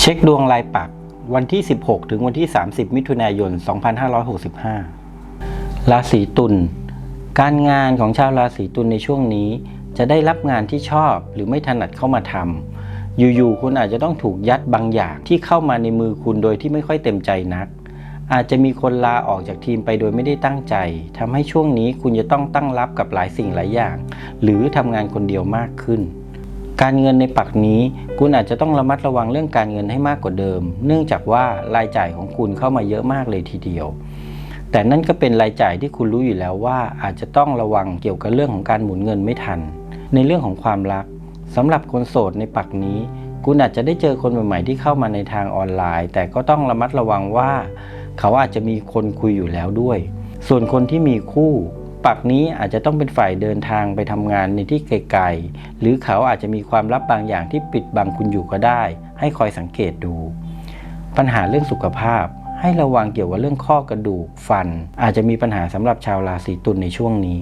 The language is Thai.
เช็คดวงรายปักวันที่ 16 ถึงวันที่ 30 มิถุนายน 2565 ราศีตุล การงานของชาวราศีตุลในช่วงนี้ จะได้รับงานที่ชอบหรือไม่ถนัดเข้ามาทำ อยู่ๆ คุณอาจจะต้องถูกยัดบางอย่างที่เข้ามาในมือคุณโดยที่ไม่ค่อยเต็มใจนัก อาจจะมีคนลาออกจากทีมไปโดยไม่ได้ตั้งใจ ทำให้ช่วงนี้คุณจะต้องตั้งรับกับหลายสิ่งหลายอย่าง หรือทำงานคนเดียวมากขึ้น การเงินในปักนี้ คุณอาจจะต้องระมัดระวังเรื่องการเงินให้มากกว่าเดิม เนื่องจากว่ารายจ่ายของคุณเข้ามาเยอะมากเลยทีเดียว แต่นั่นก็เป็นรายจ่ายที่คุณรู้อยู่แล้วว่า อาจจะต้องระวังเกี่ยวกับเรื่องของการหมุนเงินไม่ทัน ในเรื่องของความรักสำหรับคนโสดในปักนี้ คุณอาจจะได้เจอคนใหม่ๆที่เข้ามาในทางออนไลน์ แต่ก็ต้องระมัดระวังว่า เขาอาจจะมีคนคุยอยู่แล้วด้วย ส่วนคนที่มีคู่ ปักนี้อาจจะต้องเป็นฝ่ายเดินทางไปทำงานในที่ไกลๆ หรือเขาอาจจะมีความลับบางอย่างที่ปิดบังคุณอยู่ก็ได้ ให้คอยสังเกตดู ปัญหาเรื่องสุขภาพ ให้ระวังเกี่ยวกับเรื่องข้อกระดูกฟัน อาจจะมีปัญหาสำหรับชาวราศีตุลในช่วงนี้